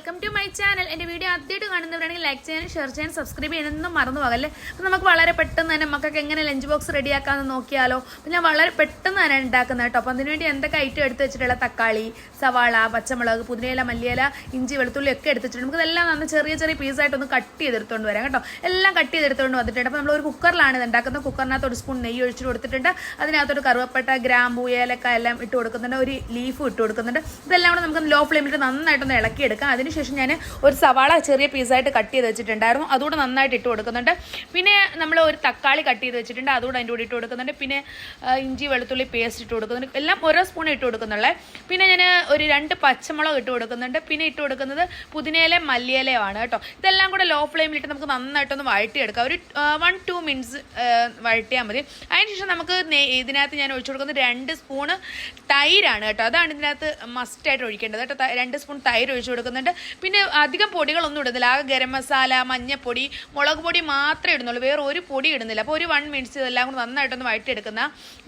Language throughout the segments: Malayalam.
വെൽക്കം ടു മൈ ചാനൽ എന്റെ വീഡിയോ ആദ്യമായിട്ട് കാണുന്നവരാണെങ്കിൽ ലൈക്ക് ചെയ്യാനും ഷെയർ ചെയ്യാനും സബ്സ്ക്രൈബ് ചെയ്യാനൊന്നും മറന്നു പോകല്ലേ? അപ്പോൾ നമുക്ക് വളരെ പെട്ടെന്ന് തന്നെ മക്കൾക്ക് എങ്ങനെ ലഞ്ച് ബോക്സ് റെഡിയാക്കാമെന്ന് നോക്കിയാലോ. അപ്പോൾ ഞാൻ വളരെ പെട്ടെന്ന് തന്നെ ഉണ്ടാക്കുന്നത് കേട്ടോ. അപ്പോൾ അതിനുവേണ്ടി എന്തൊക്കെ ഐറ്റം എടുത്ത് വെച്ചിട്ടുള്ള തക്കാളി സവാള പച്ചമുളക് പുതിനയില മല്ലിയില ഇഞ്ചി വെളുത്തുള്ളി ഒക്കെ എടുത്ത് വെച്ചിട്ടുണ്ട്. നമുക്ക് ഇതെല്ലാം നന്ന് ചെറിയ ചെറിയ പീസായിട്ടൊന്ന് കട്ട് ചെയ്തെടുത്തുകൊണ്ട് വരാം കേട്ടോ. എല്ലാം കട്ട് ചെയ്തെടുത്തുകൊണ്ട് വന്നിട്ടുണ്ട്. അപ്പോൾ നമ്മൾ ഒരു കുക്കറിലാണ് ഇത് ഉണ്ടാക്കുന്നത്. കുക്കറിനകത്ത് ഒരു സ്പൂൺ നെയ്യ് ഒഴിച്ചിട്ട് കൊടുത്തിട്ടുണ്ട്. അതിനകത്തൊരു കറുവപ്പട്ട ഗ്രാമ്പൂ ഏലക്ക എല്ലാം ഇട്ട് കൊടുക്കുന്നുണ്ട്. ഒരു ലീഫും ഇട്ട് കൊടുക്കുന്നുണ്ട്. ഇതെല്ലാം കൂടെ നമുക്ക് ലോ ഫ്ലെയിമിൽ നന്നായിട്ടൊന്ന് ഇളക്കിയെടുക്കാം. അതിനുശേഷം ഞാൻ ഒരു സവാള ചെറിയ പീസായിട്ട് കട്ട് ചെയ്ത് വെച്ചിട്ടുണ്ടായിരുന്നു. അതുകൂടെ നന്നായിട്ട് ഇട്ട് കൊടുക്കുന്നുണ്ട്. പിന്നെ നമ്മൾ ഒരു തക്കാളി കട്ട് ചെയ്ത് വെച്ചിട്ടുണ്ട്. അതുകൂടെ അതിന്റെ കൂടി ഇട്ട് കൊടുക്കുന്നുണ്ട്. പിന്നെ ഇഞ്ചി വെളുത്തുള്ളി പേസ്റ്റ് ഇട്ട് കൊടുക്കുന്നുണ്ട്. എല്ലാം ഓരോ സ്പൂൺ ഇട്ട് കൊടുക്കുന്നുള്ളേ. പിന്നെ ഞാൻ ഒരു രണ്ട് പച്ചമുളക് ഇട്ട് കൊടുക്കുന്നുണ്ട്. പിന്നെ ഇട്ട് കൊടുക്കുന്നത് പുതിനയില മല്ലിയിലയുമാണ് കേട്ടോ. ഇതെല്ലാം കൂടെ ലോ ഫ്ലെയിമിലിട്ട് നമുക്ക് നന്നായിട്ടൊന്ന് വഴറ്റിയെടുക്കാം. ഒരു വൺ ടു മിനിറ്റ്സ് വഴറ്റിയാൽ മതി. അതിനുശേഷം നമുക്ക് ഇതിനകത്ത് ഞാൻ ഒഴിച്ചു കൊടുക്കുന്നത് രണ്ട് സ്പൂണ് തൈരാണ് കേട്ടോ. അതാണ് ഇതിനകത്ത് മസ്റ്റായിട്ട് ഒഴിക്കേണ്ടത്. കേട്ടോ രണ്ട് സ്പൂൺ തൈര് ഒഴിച്ചു കൊടുക്കുന്നുണ്ട്. പിന്നെ അധികം പൊടികളൊന്നും ഇടുന്നില്ല. ആകെ ഗരം മസാല മഞ്ഞപ്പൊടി മുളക് പൊടി മാത്രമേ ഇടുന്നുള്ളൂ. വേറെ ഒരു പൊടി ഇടുന്നില്ല. അപ്പോൾ ഒരു വൺ മിനിറ്റ്സ് ഇതെല്ലാം കൂടി നന്നായിട്ടൊന്ന് വഴറ്റിയെടുക്കുന്ന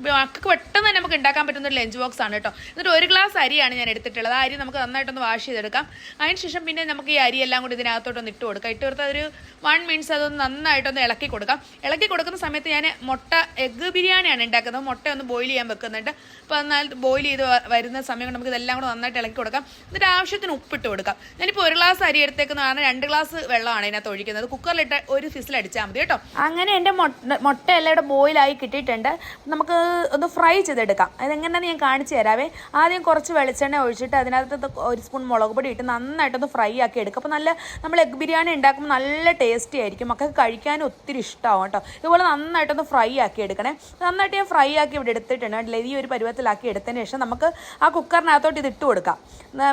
മക്കൾക്ക് പെട്ടെന്ന് തന്നെ നമുക്ക് ഉണ്ടാക്കാൻ പറ്റുന്ന ഒരു ലഞ്ച് ബോക്സ് ആണ് കേട്ടോ. എന്നിട്ട് ഒരു ഗ്ലാസ് അരിയാണ് ഞാൻ എടുത്തിട്ടുള്ളത്. ആ അരി നമുക്ക് നന്നായിട്ടൊന്ന് വാഷ് ചെയ്തെടുക്കാം. അതിനുശേഷം പിന്നെ നമുക്ക് ഈ അരി എല്ലാം കൂടി ഇതിനകത്തോട്ടൊന്ന് ഇട്ട് കൊടുക്കാം. ഇട്ട് കൊടുത്താൽ ഒരു വൺ മിനിറ്റ്സ് അതൊന്ന് നന്നായിട്ടൊന്ന് ഇളക്കി കൊടുക്കാം. ഇളക്കി കൊടുക്കുന്ന സമയത്ത് ഞാൻ മുട്ട എഗ്ഗ് ബിരിയാണിയാണ് ഉണ്ടാക്കുന്നത് മുട്ട ഒന്ന് ബോയിൽ ചെയ്യാൻ വെക്കുന്നുണ്ട്. അപ്പോൾ എന്നാൽ ബോയിൽ ചെയ്ത് വരുന്ന സമയം നമുക്ക് ഇതെല്ലാം കൂടെ നന്നായിട്ട് ഇളക്കി കൊടുക്കാം. എന്നിട്ട് ആവശ്യത്തിന് ഉപ്പിട്ട് കൊടുക്കാം. ഞാനിപ്പോൾ ഒരു ഗ്ലാസ് അരി എടുത്തേക്കുന്ന രണ്ട് ഗ്ലാസ് വെള്ളമാണ് ഇതിനകത്ത് ഒഴിക്കുന്നത്. കുക്കറിലിട്ട് ഒരു ഫിസിൽ അടിച്ചാൽ മതി കേട്ടോ. അങ്ങനെ എന്റെ മുട്ട മുട്ട എല്ലാം ഇവിടെ ബോയിലായി കിട്ടിയിട്ടുണ്ട്. നമുക്ക് ഒന്ന് ഫ്രൈ ചെയ്തെടുക്കാം. അതെങ്ങനെയാണെന്ന് ഞാൻ കാണിച്ചു തരാവേ. ആദ്യം കുറച്ച് വെളിച്ചെണ്ണ ഒഴിച്ചിട്ട് അതിനകത്ത് ഒരു സ്പൂൺ മുളക് പൊടി ഇട്ട് നന്നായിട്ടൊന്ന് ഫ്രൈ ആക്കി എടുക്കും. അപ്പോൾ നല്ല നമ്മൾ എഗ് ബിരിയാണി ഉണ്ടാക്കുമ്പോൾ നല്ല ടേസ്റ്റി ആയിരിക്കും. മക്കൾക്ക് കഴിക്കാൻ ഒത്തിരി ഇഷ്ടമാവും കേട്ടോ. ഇതുപോലെ നന്നായിട്ടൊന്ന് ഫ്രൈ ആക്കി എടുക്കണേ. നന്നായിട്ട് ഞാൻ ഫ്രൈ ആക്കി ഇവിടെ എടുത്തിട്ടുണ്ട്. കണ്ടില്ലേ? ഈ ഒരു പരുവത്തിലാക്കി എടുത്തതിന് ശേഷം നമുക്ക് ആ കുക്കറിനകത്തോട്ട് ഇത് ഇട്ട് കൊടുക്കാം.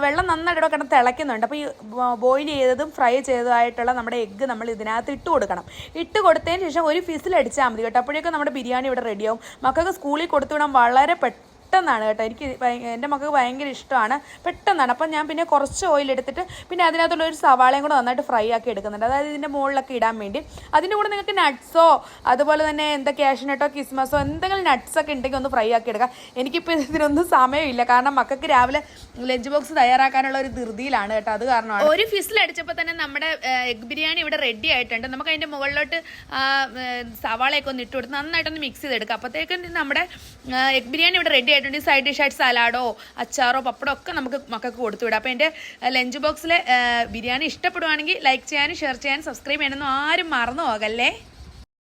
വെള്ളം നന്നായിട്ട് ഇവിടെ കിടന്ന് തിളയ്ക്കുന്നുണ്ട്. അപ്പോൾ ബോയിൽ ചെയ്തതും ഫ്രൈ ചെയ്തതായിട്ടുള്ള നമ്മുടെ എഗ്ഗ് നമ്മൾ ഇതിനകത്ത് ഇട്ട് കൊടുക്കണം. ഇട്ട് കൊടുത്തതിന് ശേഷം ഒരു ഫിസിൽ അടിച്ചാൽ മതി കേട്ടോ. അപ്പോഴേക്കും നമ്മുടെ ബിരിയാണി ഇവിടെ റെഡിയാവും മക്കൾക്ക് സ്കൂളിൽ കൊടുത്തു വിടാൻ വളരെ പെട്ടെന്ന് പെട്ടെന്നാണ് കേട്ടോ. എനിക്ക് എന്റെ മക്കൾക്ക് ഭയങ്കര ഇഷ്ടമാണ്. പെട്ടെന്നാണ്. അപ്പം ഞാൻ പിന്നെ കുറച്ച് ഓയിൽ എടുത്തിട്ട് പിന്നെ അതിനകത്തുള്ള ഒരു സവാളയും കൂടെ നന്നായിട്ട് ഫ്രൈ ആക്കി എടുക്കുന്നുണ്ട്. അതായത് ഇതിന്റെ മുകളിലൊക്കെ ഇടാൻ വേണ്ടി. അതിന്റെ കൂടെ നിങ്ങൾക്ക് നട്ട്സോ അതുപോലെ തന്നെ എന്താ ക്യാഷ്നട്ടോ കിസ്മസോ എന്തെങ്കിലും നട്ട്സൊക്കെ ഉണ്ടെങ്കിൽ ഒന്ന് ഫ്രൈ ആക്കി എടുക്കാം. എനിക്കിപ്പോൾ ഇതിനൊന്നും സമയമില്ല. കാരണം മക്കൾക്ക് രാവിലെ ലഞ്ച് ബോക്സ് തയ്യാറാക്കാനുള്ള ഒരു ധൃതിയിലാണ് കേട്ടോ. അത് കാരണമാണ്. ഒരു ഫിസിൽ അടിച്ചപ്പോൾ തന്നെ നമ്മുടെ എഗ് ബിരിയാണി ഇവിടെ റെഡി ആയിട്ടുണ്ട്. നമുക്ക് അതിന്റെ മുകളിലോട്ട് സവാളയൊക്കെ ഒന്ന് ഇട്ട് കൊടുത്ത് നന്നായിട്ടൊന്ന് മിക്സ് ചെയ്തെടുക്കാം. അപ്പോഴത്തേക്കും നമ്മുടെ എഗ് ബിരിയാണി ഇവിടെ റെഡി ആയിട്ടുണ്ട്. സൈഡ് ഡിഷായിട്ട് സലാഡോ അച്ചാറോ പപ്പടോ ഒക്കെ നമുക്ക് മക്കൾക്ക് കൊടുത്തു വിടാം. അപ്പോൾ എന്റെ ലഞ്ച് ബോക്സിലെ ബിരിയാണി ഇഷ്ടപ്പെടുവാണെങ്കിൽ ലൈക്ക് ചെയ്യാനും ഷെയർ ചെയ്യാനും സബ്സ്ക്രൈബ് ചെയ്യാനൊന്നും ആരും മറന്നു പോകല്ലേ?